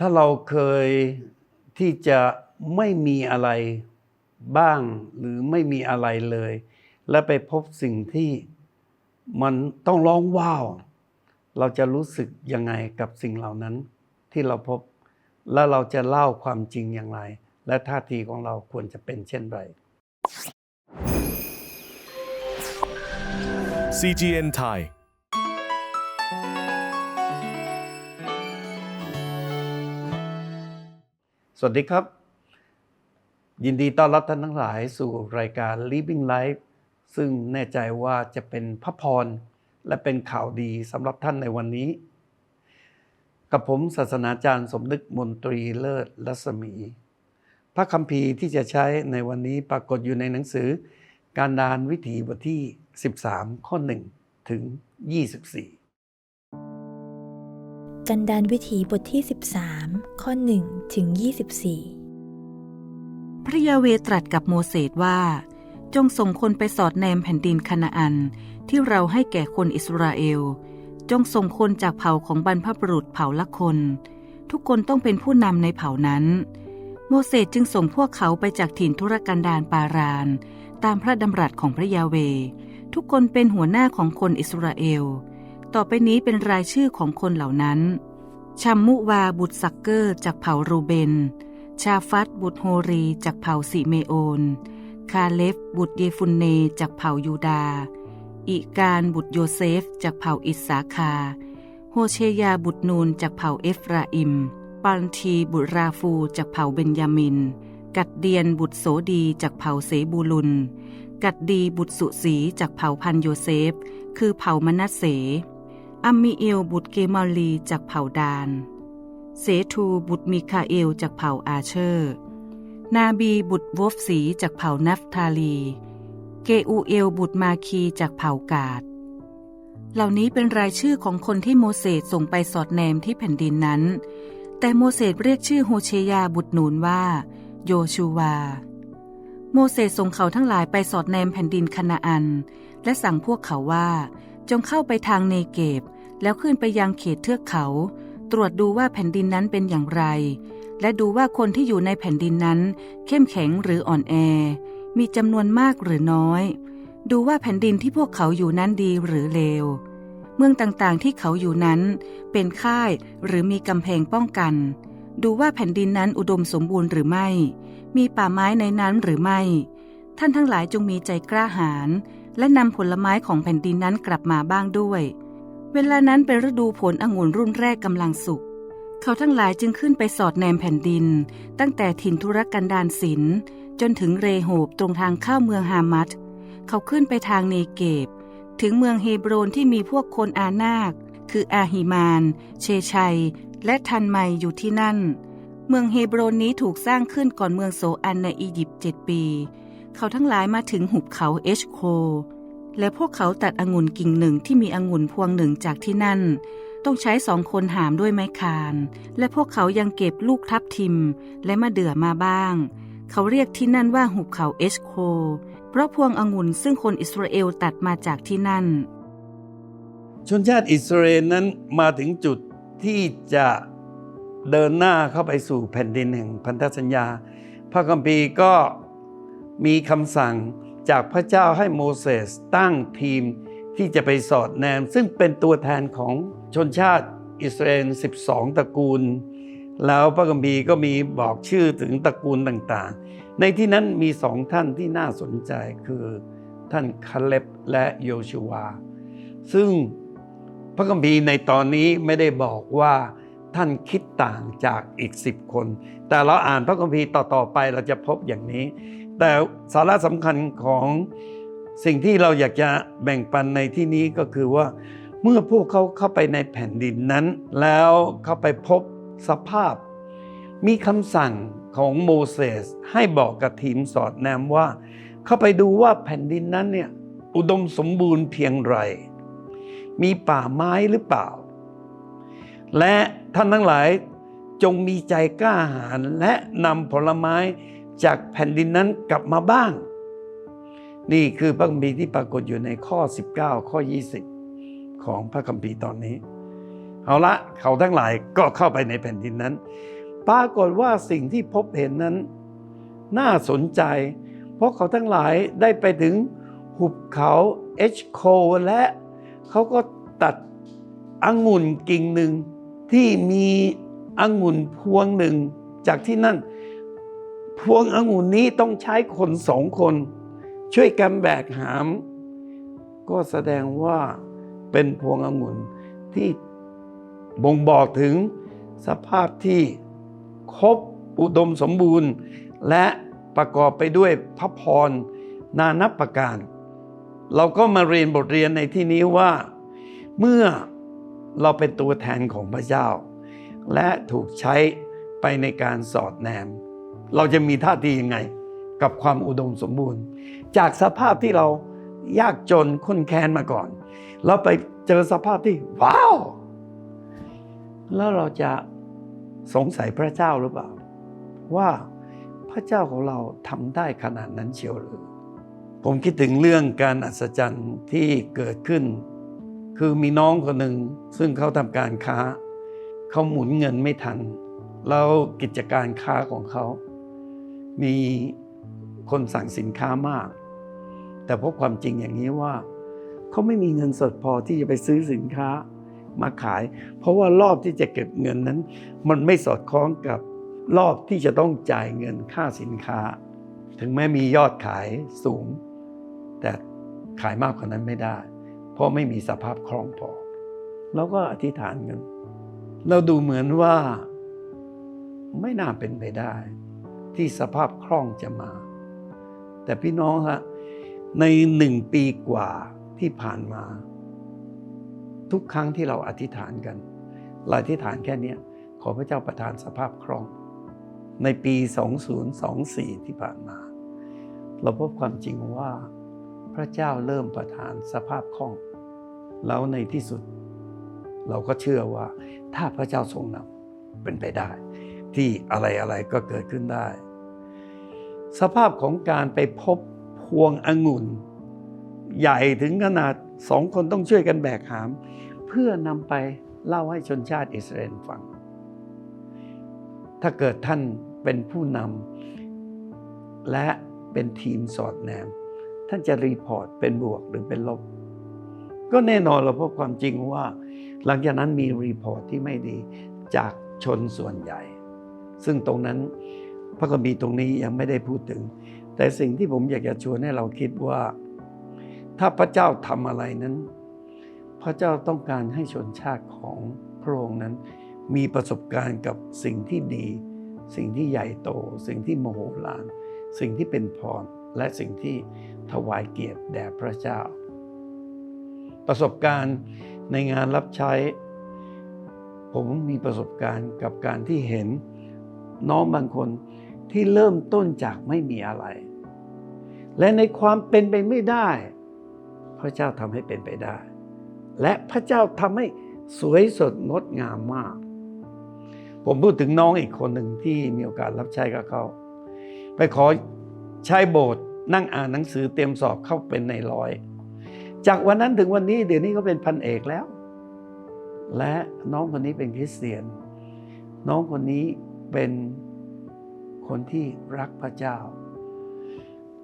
ถ้าเราเคยที่จะไม่มีอะไรบ้างหรือไม่มีอะไรเลย และไปพบสิ่งที่มันต้องร้องว้าว เราจะรู้สึกยังไงกับสิ่งเหล่านั้นที่เราพบ แล้วเราจะเล่าความจริงอย่างไร และท่าทีของเราควรจะเป็นเช่นไร CGN Thai สวัสดีครับ ยินดีต้อนรับท่านทั้งหลายสู่รายการ Living Life ซึ่งแน่ใจว่าจะเป็นพระพร และเป็นข่าวดีสำหรับท่านในวันนี้ กับผมศาสนาจารย์สมนึกมนตรีเลิศรัศมี พระคัมภีร์ที่จะใช้ในวันนี้ปรากฏอยู่ในหนังสือ การดานวิถีบทที่ 13 ข้อ 1 ถึง 24 กันดานวิถีบทที่ 13 ข้อ1ถึง24 พระยาเวตรัสกับโมเสสว่า จงส่งคนไปสอดแนมแผ่นดินคานาอัน ที่เราให้แก่คนอิสราเอล จงส่งคนจากเผ่าของบรรพบุรุษเผ่าละคน ทุกคนต้องเป็นผู้นำในเผ่านั้น โมเสสจึงส่งพวกเขาไปจากถิ่นทุรกันดารปาราน ตามพระดำรัสของพระยาเว ทุกคนเป็นหัวหน้าของคนอิสราเอล ต่อไปนี้เป็นรายชื่อของคนเหล่านั้น ชัมมุวาบุตรซักเกอร์จากเผ่ารูเบน ชาฟัตบุตรโฮรีจากเผ่าสิเมโอน คาเลฟบุตรเยฟุนเนจากเผ่ายูดา อิการบุตรโยเซฟจากเผ่าอิสาคา โฮเชยาบุตรนูนจากเผ่าเอฟราอิม ปันทีบุตรราฟูจากเผ่าเบนยามิน กัดเดียนบุตรโสดีจากเผ่าเสบูลุน กัดดีบุตรสุสีจากเผ่าพันโยเซฟ คือเผ่ามนัสเส อัมมิเอลบุตรเกมาลีจากเผ่าดาน เสทูบุตรมิคาเอลจากเผ่าอาเชอร์ นาบีบุตรวฟสีจากเผ่านัฟทาลี เกอูเอลบุตรมาคีจากเผ่ากาด เหล่านี้เป็นรายชื่อของคนที่โมเสสส่งไปสอดแนมที่แผ่นดินนั้น แต่โมเสสเรียกชื่อโฮเชยาบุตรนูนว่า โยชูวา โมเสสส่งเขาทั้งหลายไปสอดแนมแผ่นดินคานาอัน และสั่งพวกเขาว่าจงเข้าไปทางเนเกบ แล้วขึ้นไปยังเขตเทือกเขา ตรวจดูว่าแผ่นดินนั้นเป็นอย่างไร และดูว่าคนที่อยู่ในแผ่นดินนั้น เข้มแข็งหรืออ่อนแอ มีจำนวนมากหรือน้อย ดูว่าแผ่นดินที่พวกเขาอยู่นั้นดีหรือเลว เมืองต่างๆที่เขาอยู่นั้น เป็นค่ายหรือมีกำแพงป้องกัน ดูว่าแผ่นดินนั้นอุดมสมบูรณ์หรือไม่ มีป่าไม้ในนั้นหรือไม่ ท่านทั้งหลายจงมีใจกล้าหาญและนำผลไม้ของแผ่นดินนั้นกลับมาบ้างด้วย เวลานั้นเป็นฤดูผลองุ่นรุ่นแรกกำลังสุก เขาทั้งหลายจึงขึ้นไปสอดแนมแผ่นดิน ตั้งแต่ถิ่นทุรกันดารศิลจนถึงเรโหบตรงทางเข้าเมืองฮามัดเขาขึ้นไปทางเนเกบ ถึงเมืองเฮโบรนที่มีพวกคนอานาค คืออาฮิมาน เชชัย และทันไมอยู่ที่นั่น เมืองเฮโบรนนี้ถูกสร้างขึ้นก่อนเมืองโซอันในอียิปต์เจ็ดปี เขาทั้งหลายมาถึงหุบเขาเอชโค และพวกเขาตัดองุ่นกิ่งหนึ่งที่มีองุ่นพวงหนึ่งจากที่นั่น ต้องใช้สองคนหามด้วยไม้คาน และพวกเขายังเก็บลูกทับทิม และมะเดื่อมาบ้าง เขาเรียกที่นั่นว่าหุบเขาเอชโค เพราะพวงองุ่นซึ่งคนอิสราเอลตัดมาจากที่นั่น ชนชาติอิสราเอลนั้นมาถึงจุดที่จะเดินหน้าเข้าไปสู่แผ่นดินแห่งพันธสัญญา พระคัมภีร์ก็มีคำสั่ง จากพระเจ้าให้โมเสสตั้งทีมที่จะไปสอดแนม ซึ่งเป็นตัวแทนของชนชาติอิสราเอล 12 ตระกูล แล้วพระคัมภีรก็มีบอกชื่อถึงตระกูลต่างๆ ในที่นั้นมีสองท่านที่น่าสนใจคือท่านคาเล็บและโยชูวา ซึ่งพระคัมภีร์ในตอนนี้ไม่ได้บอกว่าท่านคิดต่างจากอีกสิบคน แต่เราอ่านพระคัมภีร์ต่อ ๆ ไปเราจะพบอย่างนี้ แต่สาระสำคัญของสิ่งที่เราอยากจะแบ่งปันในที่นี้ก็คือว่า เมื่อพวกเขาเข้าไปในแผ่นดินนั้น แล้วเข้าไปพบสภาพ มีคำสั่งของโมเสสให้บอกกับทีมสอดแนมว่า เข้าไปดูว่าแผ่นดินนั้นเนี่ยอุดมสมบูรณ์เพียงไร มีป่าไม้หรือเปล่า และท่านทั้งหลายจงมีใจกล้าหาญและนำผลไม้ จากแผ่นดินนั้นกลับมาบ้าง นี่คือพระคัมภีร์ที่ปรากฏอยู่ในข้อ 19 ข้อ 20 ของพระคัมภีร์ตอนนี้ เอาละเขาทั้งหลายก็เข้าไปในแผ่นดินนั้น ปรากฏว่าสิ่งที่พบเห็นนั้น น่าสนใจ เพราะเขาทั้งหลายได้ไปถึงหุบเขาเอชโคและเขาก็ตัดองุ่นกิ่งหนึ่งที่มีองุ่นพวงหนึ่งจากที่นั่น พวงองุ่นนี้ต้องใช้คนสองคน ช่วยกันแบกหาม ก็แสดงว่าเป็นพวงองุ่นที่บ่งบอกถึงสภาพที่ครบอุดมสมบูรณ์ และประกอบไปด้วยพระพรนานับประการ เราก็มาเรียนบทเรียนในที่นี้ว่า เมื่อเราเป็นตัวแทนของพระเจ้า และถูกใช้ไปในการสอดแนม เราจะมีท่าทียังไง กับความอุดมสมบูรณ์ จากสภาพที่เรายากจนค้นแค้นมาก่อนเราไปเจอสภาพที่ ว้าว แล้วเราจะสงสัยพระเจ้าหรือเปล่า ว่าพระเจ้าของเราทำได้ขนาดนั้นเชียวหรือผมคิดถึงเรื่องการอัศจรรย์ที่เกิดขึ้น คือมีน้องคนหนึ่งซึ่งเขาทำการค้า เขาหมุนเงินไม่ทัน แล้วกิจการค้าของเขา มีคนสั่งสินค้ามาก แต่พบความจริงอย่างนี้ว่า เขาไม่มีเงินสดพอที่จะไปซื้อสินค้ามาขาย เพราะว่ารอบที่จะเก็บเงินนั้น มันไม่สอดคล้องกับรอบที่จะต้องจ่ายเงินค่าสินค้า ถึงแม้มียอดขายสูง แต่ขายมากกว่านั้นไม่ได้ เพราะไม่มีสภาพคล่องพอเราก็อธิษฐานกัน เราดูเหมือนว่าไม่น่าเป็นไปได้ ที่สภาพคล่องจะมา แต่พี่น้องฮะในหนึ่งปีกว่าที่ผ่านมา ทุกครั้งที่เราอธิษฐานกันเราอธิษฐานแค่นี้ขอพระเจ้าประทานสภาพคล่อง ในปี 2024 ที่ผ่านมา เราพบความจริงว่า พระเจ้าเริ่มประทานสภาพคล่อง แล้วในที่สุด เราก็เชื่อว่าถ้าพระเจ้าทรงนำเป็นไปได้ ที่อะไรอะไรก็เกิดขึ้นได้ สภาพของการไปพบพวงองุ่น ใหญ่ถึงขนาดสองคนต้องช่วยกันแบกหาม เพื่อนำไปเล่าให้ชนชาติอิสราเอลฟัง ถ้าเกิดท่านเป็นผู้นำและเป็นทีมสอดแนม ท่านจะรีพอร์ตเป็นบวกหรือเป็นลบ ก็แน่นอนเราพบความจริงว่า หลังจากนั้นมีรีพอร์ตที่ไม่ดีจากชนส่วนใหญ่ ซึ่งตรงนั้น พระคัมภีร์ตรงนี้ยังไม่ได้พูดถึง แต่สิ่งที่ผมอยากจะชวนให้เราคิดว่า ถ้าพระเจ้าทำอะไรนั้น พระเจ้าต้องการให้ชนชาติของพระองค์นั้น มีประสบการณ์กับสิ่งที่ดี สิ่งที่ใหญ่โต สิ่งที่มโหฬารสิ่งที่เป็นพรและสิ่งที่ถวายเกียรติแด่พระเจ้า ประสบการณ์ในงานรับใช้ ผมมีประสบการณ์กับการที่เห็นน้องบางคน ที่เริ่มต้นจากไม่มีอะไร และในความเป็นไปไม่ได้ พระเจ้าทำให้เป็นไปได้ และพระเจ้าทำให้สวยสดงดงามมาก ผมพูดถึงน้องอีกคนหนึ่งที่มีโอกาสรับใช้กับเขา ไปขอใช้โบสถ์นั่งอ่านหนังสือเตรียมสอบเข้าเป็นในร้อย จากวันนั้นถึงวันนี้เดี๋ยวนี้เขาเป็นพันเอกแล้ว และน้องคนนี้เป็นคริสเตียน น้องคนนี้เป็น คนที่รักพระเจ้า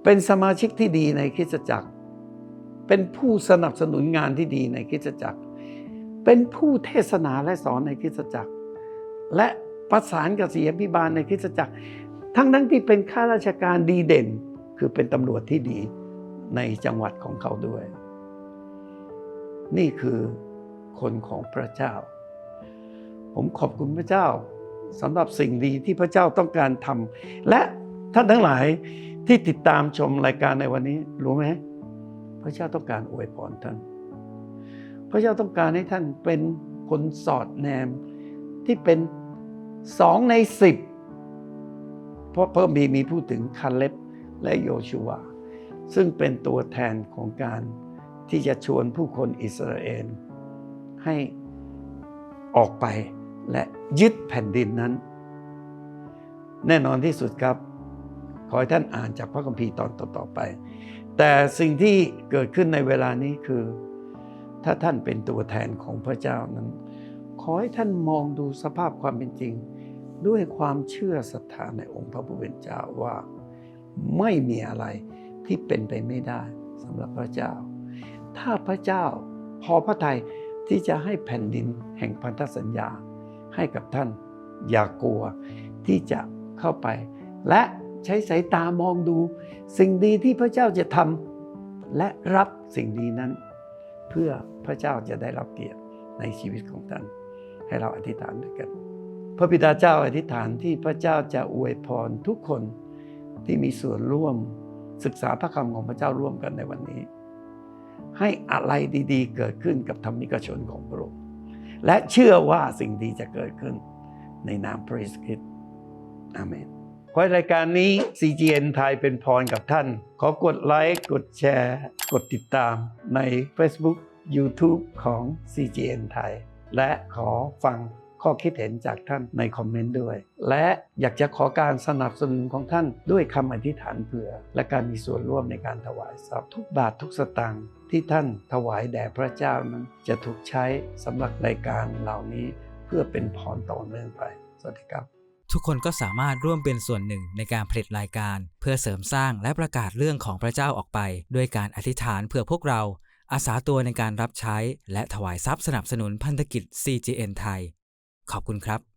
เป็นสมาชิกที่ดีในคริสตจักร เป็นผู้สนับสนุนงานที่ดีในคริสตจักร เป็นผู้เทศนาและสอนในคริสตจักร และประสานกับเสียพิบาลในคริสตจักร ทั้งทั้งที่เป็นข้าราชการดีเด่น คือเป็นตำรวจที่ดีในจังหวัดของเขาด้วย นี่คือคนของพระเจ้า ผมขอบคุณพระเจ้า สำหรับสิ่งดีที่พระเจ้าต้องการทำและท่านทั้งหลายที่ติดตามชมรายการในวันนี้รู้ไหมพระเจ้าต้องการอวยพรท่าน พระเจ้าต้องการให้ท่านเป็นคนสอดแนมที่เป็นสองในสิบเพราะเพิ่มมีมีพูดถึงคาเล็บและโยชูวา ซึ่งเป็นตัวแทนของการที่จะชวนผู้คนอิสราเอลให้ออกไปและ ยึดแผ่นดินนั้น แน่นอนที่สุดครับ ขอให้ท่านอ่านจากพระคัมภีร์ตอนต่อๆไป แต่สิ่งที่เกิดขึ้นในเวลานี้คือ ถ้าท่านเป็นตัวแทนของพระเจ้านั้นขขอให้ท่านมองดูสภาพความเป็นจริง ด้วยความเชื่อศรัทธาในองค์พระผู้เป็นเจ้าว่าไม่มีอะไรที่เป็นไปไม่ได้สำหรับพระเจ้า ถ้าพระเจ้าพอพระทัยที่จะให้แผ่นดินแห่งพันธสัญญา ให้กับท่าน อย่ากลัวที่จะเข้าไป และใช้สายตามองดู สิ่งดีที่พระเจ้าจะทำและรับสิ่งดีนั้น เพื่อพระเจ้าจะได้รับเกียรติในชีวิตของท่าน ให้เราอธิษฐานด้วยกัน พระบิดาเจ้าอธิษฐานที่พระเจ้าจะอวยพรทุกคนที่มีส่วนร่วมศึกษาพระคำของพระเจ้าร่วมกันในวันนี้ ให้อะไรดีๆ เกิดขึ้นกับธรรมิกชนของพระองค์ และเชื่อว่าสิ่งดีจะเกิดขึ้น ในนามพระเยซูคริสต์อาเมนขอรายการนี้ CGN ไทยเป็นพรกับท่าน ขอกดไลค์ กดแชร์ กดติดตามใน Facebook YouTube ของ CGN ไทย และขอฟัง ข้อคิดเห็นจากท่านในคอมเมนต์ด้วย และอยากจะขอการสนับสนุนของท่านด้วยคำอธิษฐานเผื่อ และการมีส่วนร่วมในการถวายทรัพย์ทุกบาททุกสตางค์ที่ท่านถวายแด่พระเจ้านั้นจะถูกใช้สำหรับรายการเหล่านี้เพื่อเป็นพรต่อเนื่องไป สวัสดีครับ ทุกคนก็สามารถร่วมเป็นส่วนหนึ่งในการผลิตรายการ เพื่อเสริมสร้างและประกาศเรื่องของพระเจ้าออกไป ด้วยการอธิษฐานเพื่อพวกเรา อาสาตัวในการรับใช้ และถวายทรัพย์สนับสนุนพันธกิจ CGN ไทย ขอบคุณครับ